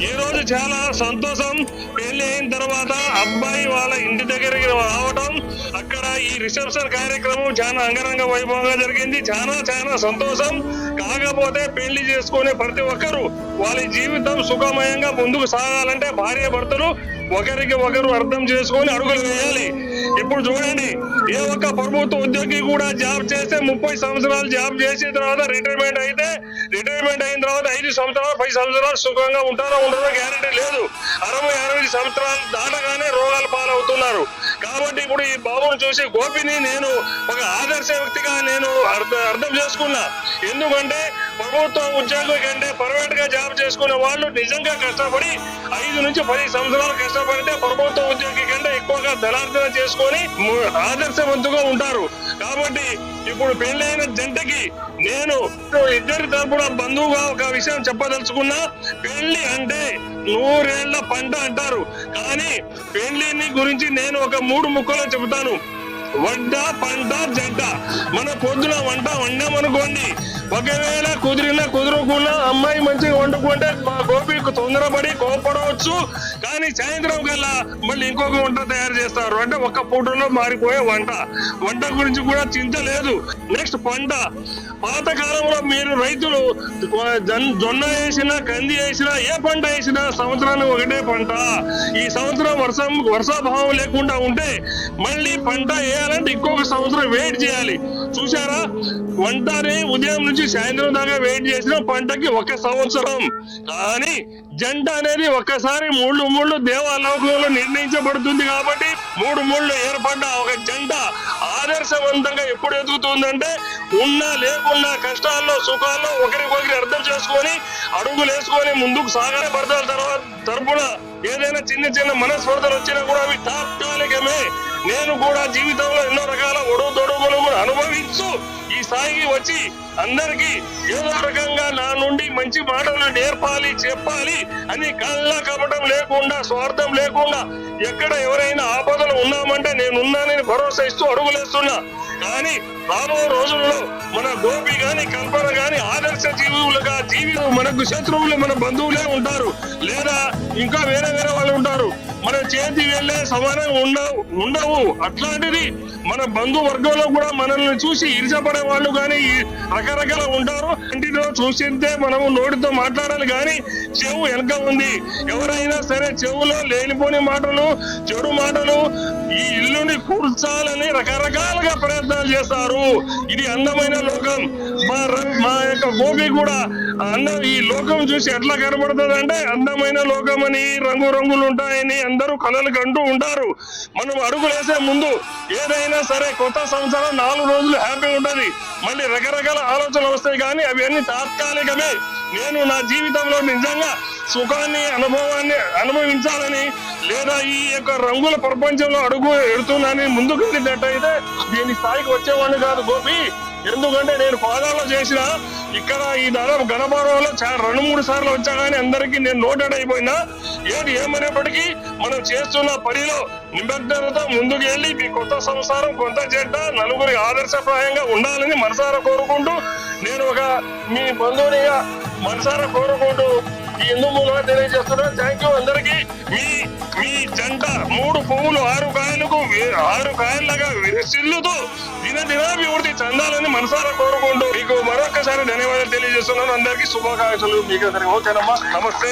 ఈ రోజు చాలా సంతోషం. పెళ్ళి అయిన తర్వాత అబ్బాయి వాళ్ళ ఇంటి దగ్గరికి రావడం అక్కడ ఈ రిసెప్షన్ కార్యక్రమం చాలా అంగరంగ వైభవంగా జరిగింది. చాలా చాలా సంతోషం. కాకపోతే పెళ్ళి చేసుకునే ప్రతి ఒక్కరు వాళ్ళ జీవితం సుఖమయంగా ముందుకు సాగాలంటే భార్య భర్తలు ఒకరికి ఒకరు అర్థం చేసుకొని అడుగులు వేయాలి. ఇప్పుడు చూడండి ఏ ఒక్క ప్రభుత్వ ఉద్యోగి కూడా జాబ్ చేస్తే ముప్పై సంవత్సరాలు జాబ్ చేసిన తర్వాత రిటైర్మెంట్ అయితే రిటైర్మెంట్ అయిన తర్వాత ఐదు సంవత్సరాలు పది సంవత్సరాలు సుఖంగా ఉంటారో ఉండదో గ్యారంటీ లేదు. అరవై అరవై సంవత్సరాలు దాటగానే రోగాలు పాలవుతున్నారు. కాబట్టి ఇప్పుడు ఈ బాబును చూసి గోపిని నేను ఒక ఆదర్శ వ్యక్తిగా నేను అర్థం అర్థం చేసుకున్నా. ఎందుకంటే ప్రభుత్వ ఉద్యోగం కంటే ప్రైవేట్గా జాబ్ చేసుకునే వాళ్ళు నిజంగా కష్టపడి ఐదు నుంచి పది సంవత్సరాలు కష్టపడితే ప్రభుత్వ ఉద్యోగి కంటే ఎక్కువగా ధనార్జన చేసుకొని ఆదర్శవంతుగా ఉంటారు. కాబట్టి ఇప్పుడు పెళ్ళైన జంటకి నేను ఇద్దరి తరపున బంధువుగా ఒక విషయం చెప్పదలుచుకున్నా పెళ్ళి అంటే నూరేళ్ళ పంట అంటారు. కానీ పెళ్ళిని గురించి నేను ఒక మూడు ముక్కలు చెబుతాను. వంట పంట జంట. మన పొద్దున వంట వండామనుకోండి. ఒకవేళ కుదిరినా కుదరకుండా అమ్మాయి మంచిగా వండుకుంటే మా గోపి గోపికి తొందరపడి కోపడవచ్చు. కానీ సాయంత్రం కల్లా మళ్ళీ ఇంకొక వంట తయారు చేస్తారు. అంటే ఒక్క పూటలో మారిపోయే వంట. వంట గురించి కూడా చింత లేదు. నెక్స్ట్ పంట. పాతకాలంలో మీరు రైతులు జొన్న వేసినా కంది వేసినా ఏ పంట వేసినా సంవత్సరానికి ఒకటే పంట. ఈ సంవత్సరం వర్షం వర్షాభావం లేకుండా ఉంటే మళ్ళీ పంట వేయాలంటే ఇంకొక సంవత్సరం వెయిట్ చేయాలి. చూసారా వంటనే ఉదయం నుంచి సాయంత్రం దాకా వెయిట్ చేసిన పంటకి ఒక సంవత్సరం. కానీ జంట అనేది ఒక్కసారి మూడు మూడు దేవాలోకంలో నిర్ణయించబడుతుంది కాబట్టి మూడు మూడు ఏర్పడ్డ ఒక జంట ఆదర్శవంతంగా ఎప్పుడు ఎదుగుతుందంటే ఉన్నా లేకున్నా కష్టాల్లో సుఖాల్లో ఒకరికొకరి అర్థం చేసుకొని అడుగులు వేసుకొని ముందుకు సాగనే పడతారు తర్వాత తరపున ఏదైనా చిన్న చిన్న మనస్పర్ధలు వచ్చినా కూడా అవి తాత్కాలికమే. నేను కూడా జీవితంలో ఎన్నో రకాల ఒడుగు తొడుగులు అనుభవించు ఈ స్థాయికి వచ్చి అందరికీ ఏదో రకంగా నా నుండి మంచి మాటలు నేర్పాలి చెప్పాలి అని కళ్ళ కపటం లేకుండా స్వార్థం లేకుండా ఎక్కడ ఎవరైనా ఆపదలు ఉన్నామంటే నేను భరోసా ఇస్తూ అడుగులేస్తున్నా. కానీ రాబో రోజుల్లో మన గోపి గాని కల్పన గాని ఆదర్శ జీవులుగా జీవులు మనకు శత్రువులు మన బంధువులే ఉంటారు. లేదా ఇంకా వేరే వేరే వాళ్ళు ఉంటారు. మన చేతి వెళ్ళే సమానం ఉండవు ఉండవు. అట్లాంటిది మన బంధు వర్గంలో కూడా మనల్ని చూసి ఇరిచపడే వాళ్ళు కానీ రకరకాల ఉంటారు. ఇంటిలో చూసిందే మనము నోటితో మాట్లాడాలి కానీ చెవు వెనక ఉంది. ఎవరైనా సరే చెవులో లేనిపోని మాటలు చెడు మాటలు ఈ ఇల్లుని కూర్చాలని రకరకాలుగా ప్రయత్నాలు చేస్తారు ఇది అందమైన లోకం. మా మా యొక్క గోపి కూడా అన్న ఈ లోకం చూసి ఎట్లా కనబడుతుంది అంటే అందమైన లోకం అని రంగు రంగులు ఉంటాయని అందరూ కలలు కంటూ ఉంటారు. మనం అడుగులు వేసే ముందు ఏదైనా సరే కొత్త సంవత్సరం నాలుగు రోజులు హ్యాపీ ఉంటుంది. మళ్ళీ రకరకాల ఆలోచనలు వస్తాయి కానీ అవి అన్ని తాత్కాలికమే. నేను నా జీవితంలో నిజంగా సుఖాన్ని అనుభవాన్ని అనుభవించాలని లేదా ఈ యొక్క రంగుల ప్రపంచంలో అడుగు ఎడుతున్నానని ముందుకు వెళ్ళినట్టయితే దీని స్థాయికి వచ్చేవాడిని కాదు గోపి. ఎందుకంటే నేను పాదాల్లో చేసిన ఇక్కడ ఈ దాదాపు గణభవనంలో రెండు మూడు సార్లు వచ్చా కానీ అందరికీ నేను నోటెడ్ అయిపోయినా. ఏది ఏమైనప్పటికీ మనం చేస్తున్న పనిలో నిమగ్నతతో ముందుకు వెళ్ళి మీ కొత్త సంసారం కొత్త చెడ్డ నలుగురి ఆదర్శప్రాయంగా ఉండాలని మనసారా కోరుకుంటూ నేను ఒక మీ బంధువునిగా మనసారా కోరుకుంటూ ఈ హిందూ మూలంగా తెలియజేస్తున్నా థ్యాంక్ యూ అందరికీ. మీ మీ జంట మూడు పువ్వులు ఆరు కాయలకు ఆరు కాయలుగా విరసిల్లుతూ దిన దినాభివృద్ధి చెందాలని మనసారా కోరుకుంటూ మీకు మరొకసారి ధన్యవాదాలు తెలియజేస్తున్నాను. అందరికీ శుభాకాంక్షలు. మీకు ఓకేనమ్మా నమస్తే.